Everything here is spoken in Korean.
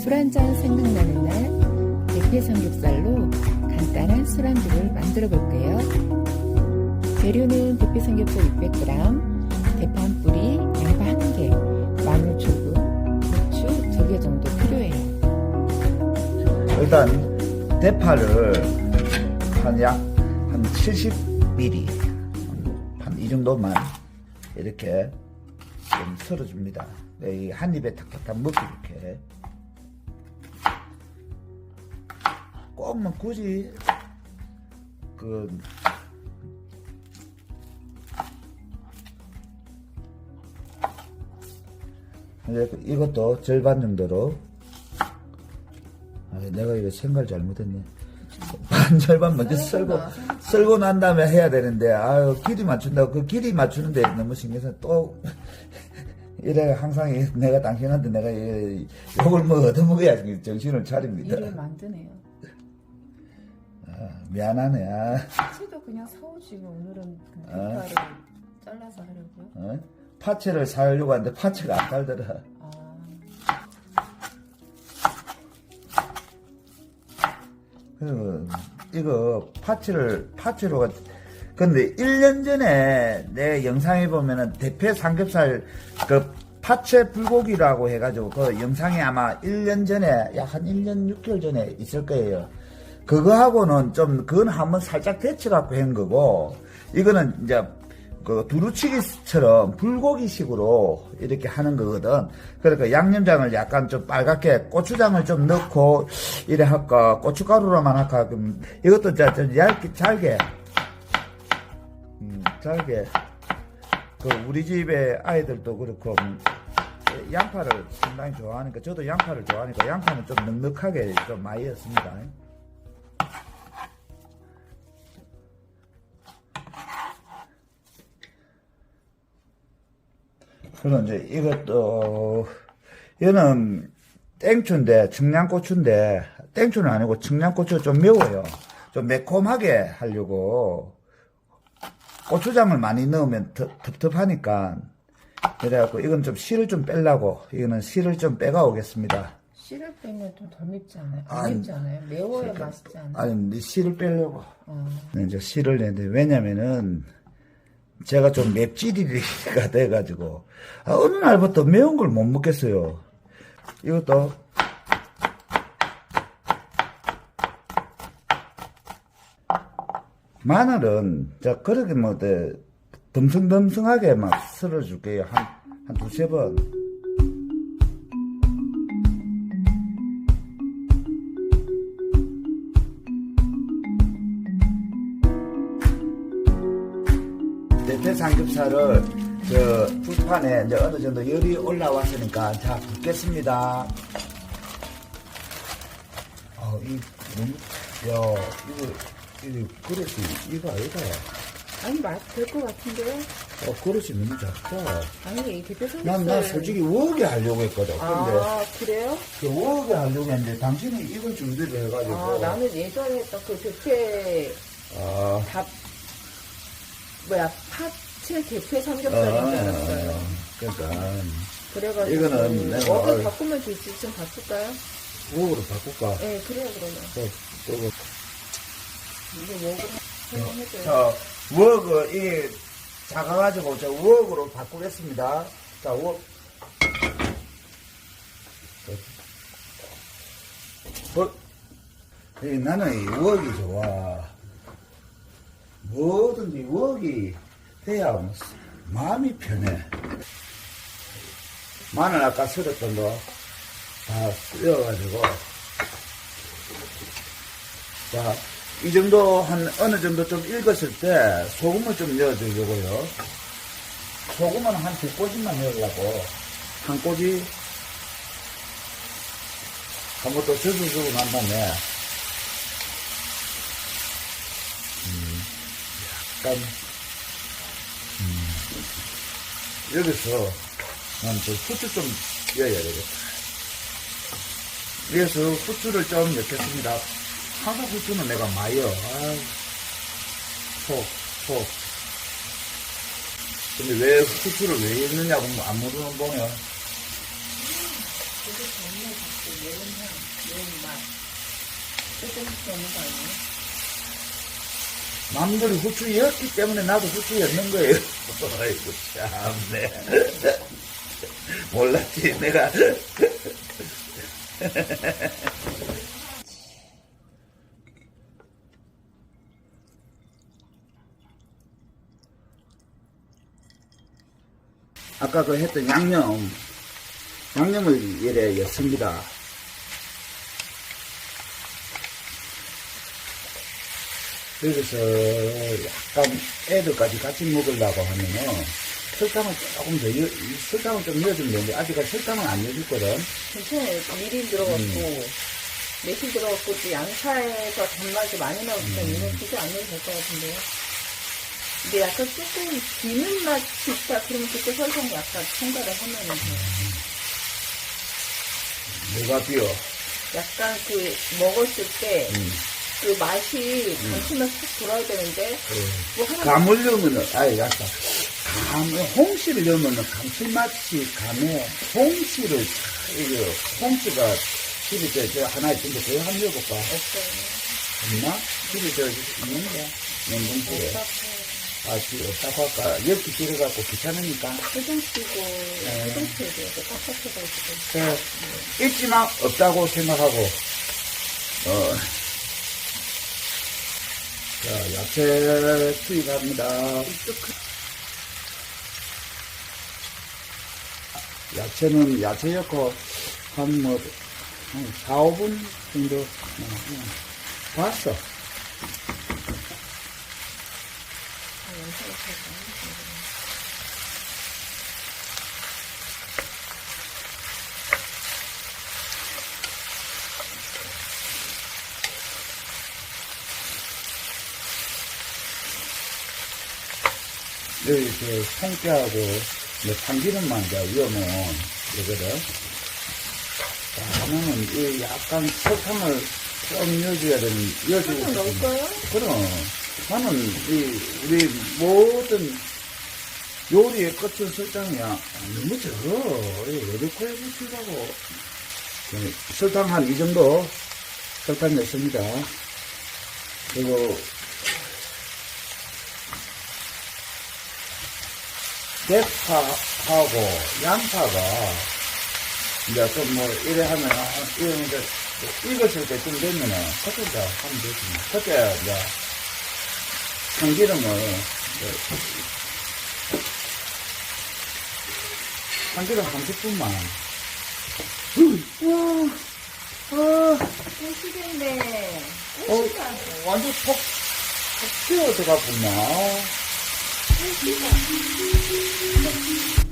술 한 잔 생각나는 날 대패 삼겹살로 간단한 술안주를 만들어 볼게요. 재료는 대패 삼겹살 600g, 대파 한 뿌리, 양파 한 개, 마늘 조금, 고추 두개 정도 필요해요. 일단 대파를 한 약 한 70ml 한 이 정도만 이렇게 좀 썰어줍니다. 네, 이한 입에 탁탁탁 먹기 이렇게 꼭뭐 굳이 그 이것도 절반 정도로 아, 내가 이거 생각 잘못했네. 반 절반 먼저 썰고 썰고 난 다음에 해야 되는데 아유 길이 맞춘다고 그 길이 맞추는데 너무 신경 써 또 이래 항상 이- 내가 당신한테 내가 이- 욕을 뭐 얻어먹어야 정신을 차립니다. 일을 만드네요. 아, 미안하네. 아, 파채도 그냥 사오지 뭐 오늘은 그냥 대파를 잘라서 하려고요. 어? 파채를 사려고 하는데 파채가 안 달더라. 아, 그, 이거 파채를 파채로 근데 1년 전에 내 영상에 보면은 대패 삼겹살 그 파채 불고기라고 해가지고 그 영상이 아마 1년 전에 약 한 1년 6개월 전에 있을 거예요. 그거하고는 좀 그건 한번 살짝 데쳐갖고 한 거고 이거는 이제 그 두루치기처럼 불고기식으로 이렇게 하는 거거든. 그러니까 양념장을 약간 좀 빨갛게 고추장을 좀 넣고 이래 할까 고춧가루로만 할까 이것도 자, 좀 얇게 잘게 음, 잘게 그 우리 집에 아이들도 그렇고 음, 양파를 상당히 좋아하니까 저도 양파를 좋아하니까 양파는 좀 넉넉하게 좀 많이 했습니다. 그럼 이제 이것도 이거는 땡초인데 청양고추인데 땡초는 아니고 청양고추가 좀 매워요. 좀 매콤하게 하려고 고추장을 많이 넣으면 더- 텁텁하니까 그래갖고 이건 좀 씨를 좀 빼려고 이거는 씨를 좀 빼가 오겠습니다. 씨를 빼면 좀 덜 맵지 않아요? 안 아니, 맵지 않아요? 매워야 맛있지 않아요? 아니 씨를 빼려고 어, 네, 이제 씨를 내는데 왜냐면은 제가 좀 맵찔이가 돼가지고 아, 어느 날부터 매운 걸 못 먹겠어요. 이것도 마늘은 자 그렇게 뭐 네, 덤성덤성하게 막 썰어줄게요 한 한 두세 번. 대패 삼겹살을 저 불판에 이제 어느 정도 열이 올라왔으니까 자 붓겠습니다. 어, 이 너무 야 이거 이거 그릇이 이거 아이가 아니 맛될것 같은데요? 어 그릇이 너무 작다. 아니 이 대패 삼겹살 난나 솔직히 워게 하려고 했거든. 근데 아 그래요? 그 워게 하려고 했는데 당신이 이걸 준비를 해가지고 아 나는 예전에 했던 그 대패 아, 밥 뭐야 파채 대패 삼겹살인 줄 알았어요. 그러니까 그래가지고 이거는 내가 알- 바꾸면 될지 좀 바꿀까요? 워로 바꿀까? 네 그래요 그러면 또, 또 이게 먹을 설명해줘요. 자, 웍을, 이, 작아가지고, 저 웍으로 바꾸겠습니다. 자, 웍. 웍. 이, 나는 이 웍이 좋아. 뭐든지 웍이 돼야 마음이 편해. 마늘 아까 썰었던 거 다 쓸어가지고. 자, 이 정도 한 어느 정도 좀 익었을 때 소금을 좀 넣어주려고요. 소금은 한 두 꼬집만 넣으려고 한 꼬집 한번 또 젖어주고 난 다음에 약간 음, 여기서 난또 후추 좀 넣어야 되겠다. 그래서 후추를 좀 넣겠습니다. 한국 후추는 내가 마요. 아유, 속, 속. 근데 왜 후추를 왜 넣느냐고 안 물어보면. 자꾸 매운향, 매운맛. 조금씩 넣는 거 아니에요? 남들이 후추 였기 때문에 나도 후추 였는 거예요. 아이고, 참네. 몰랐지, 내가. 아까 그 했던 양념, 양념을 이래 였습니다. 그래서 약간 애들까지 같이 먹으려고 하면은 설탕을 조금 더, 넣- 설탕을 좀 넣어주면 되는데 아직까지 설탕은 안 넣어줬거든. 괜찮아요. 미림 들어갔고, 매실 들어갔고, 또 양파에서 단맛이 많이 나오기 때문에 굳이 안 넣어도 될 것 같은데요. 근데 약간 조금 비는 맛이 있다. 그러면 그때 설탕 약간 첨가를 하면은 돼요. 뭐가 비어? 약간 그 먹었을 때 그 음. 맛이 감칠맛 싹 돌아야 되는데 뭐 하나 감을 넣으면은, 아이, 약간, 감, 홍시를 넣으면은 감칠맛이 감에 홍시를, 차- 이거, 홍시가 집에 저, 저 하나 있던데 그거 한번 넣어볼까? 없어요. 없나? 집에 저, 있는데? 냉동실에. 아, 지- 없다고 할까? 엽기 들어갖고 귀찮으니까. 해동시고 해동시에 대해서 깝깝해가지고 그, 있지만 없다고 생각하고, 어, 자, 야채 투입합니다. 야채는 야채 넣고, 한 뭐, 한 4, 5분 정도, 봤어. 여기 그 통깨하고 뭐 참기름만 이제 위험은 그러거든. 자, 하면은 이 약간 설탕을 좀 넣어줘야 되는, 넣어주고 설탕 넣을까요? 그럼 나는 이 우리 모든 요리의 끝은 설탕이야. 너무 적어. 이렇게 해주시라고. 설탕 한 이 정도 설탕 넣습니다. 그리고 대파하고 양파가 이제 좀 뭐 이래 하면 이런 이제 익었을 때쯤 되면은 그때 이제 하면 되지 뭐. 그때 이제 참기름을 참기름 한 스푼만 와, 아, 꼬시겠네 어, 완전 톡, 톡 튀어 들어가 보나. Thank you.